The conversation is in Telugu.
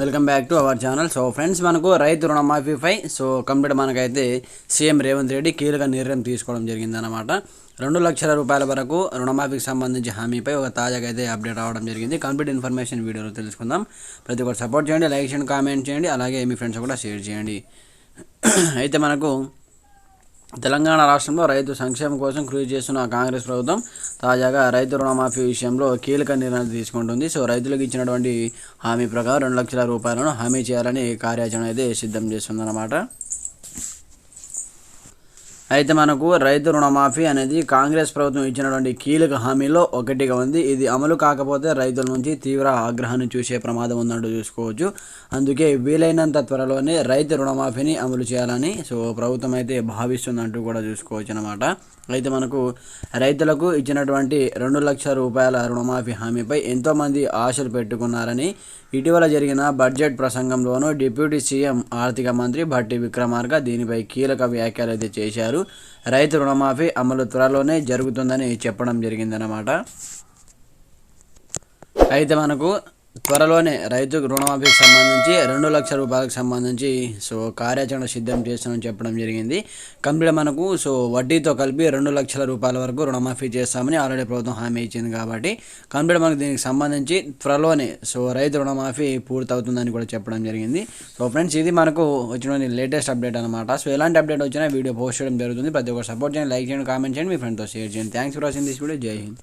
welcome back to our channel. So friends మనకు రైతు రుణమాఫీపై సో కంప్లీట్ మనకైతే సీఎం రేవంత్ రెడ్డి కీలక నిర్ణయం తీసుకోవడం జరిగిందనమాట రెండు లక్షల రూపాయల వరకు రుణమాఫీకి సంబంధించి హామీపై ఒక తాజాగా అయితే అప్డేట్ అవ్వడం జరిగింది. కంప్లీట్ ఇన్ఫర్మేషన్ వీడియోలో తెలుసుకుందాం. ప్రతి ఒక్కరు సపోర్ట్ చేయండి లైక్ చేయండి కామెంట్ చేయండి అలాగే మీ ఫ్రెండ్స్ కూడా షేర్ చేయండి. అయితే మనకు తెలంగాణ రాష్ట్రంలో రైతు సంక్షేమం కోసం కృషి చేస్తున్న కాంగ్రెస్ ప్రభుత్వం తాజాగా రైతు రుణమాఫీ విషయంలో కీలక నిర్ణయం తీసుకుంటుంది. సో రైతులకు ఇచ్చినటువంటి హామీ ప్రకారం రెండు లక్షల రూపాయలను హామీ చేయాలని కార్యాచరణ అయితే సిద్ధం చేస్తుందన్నమాట. అయితే మనకు రైతు రుణమాఫీ అనేది కాంగ్రెస్ ప్రభుత్వం ఇచ్చినటువంటి కీలక హామీలో ఒకటిగా ఉంది. ఇది అమలు కాకపోతే రైతుల నుంచి తీవ్ర ఆగ్రహాన్ని చూసే ప్రమాదం ఉందంటూ చూసుకోవచ్చు. అందుకే వీలైనంత త్వరలోనే రైతు రుణమాఫీని అమలు చేయాలని సో ప్రభుత్వం అయితే భావిస్తుందంటూ కూడా చూసుకోవచ్చు అనమాట అయితే మనకు రైతులకు ఇచ్చినటువంటి రెండు లక్షల రూపాయల రుణమాఫీ హామీపై ఎంతోమంది ఆశలు పెట్టుకున్నారని ఇటీవల జరిగిన బడ్జెట్ ప్రసంగంలోనూ డిప్యూటీ సీఎం ఆర్థిక మంత్రి భట్టి విక్రమార్క దీనిపై కీలక వ్యాఖ్యలు అయితే చేశారు. రైతు రుణమాఫీ అమలు త్వరలోనే జరుగుతుందని చెప్పడం జరిగిందన్నమాట. అయితే మనకు త్వరలోనే రైతు రుణమాఫీకి సంబంధించి రెండు లక్షల రూపాయలకు సంబంధించి సో కార్యాచరణ సిద్ధం చేస్తామని చెప్పడం జరిగింది. కంప్లీట్ మనకు సో వడ్డీతో కలిపి రెండు లక్షల రూపాయల వరకు రుణమాఫీ చేస్తామని ఆల్రెడీ ప్రభుత్వం హామీ ఇచ్చింది కాబట్టి కంప్లీట్ మనకు దీనికి సంబంధించి త్వరలోనే సో రైతు రుణమాఫీ పూర్తవుతుందని కూడా చెప్పడం జరిగింది. సో ఫ్రెండ్స్ ఇది మనకు వచ్చిన లేటెస్ట్ అప్డేట్ అనమాట సో ఎలాంటి అప్డేట్ వచ్చినా వీడియో పోస్ట్ చేయడం జరుగుతుంది. ప్రతి ఒక్కరు సపోర్ట్ చేయండి లైక్ చేయండి కామెంట్ చేయండి మీ ఫ్రెండ్తో షేర్ చేయండి. Thanks for watching this video జై హింద్.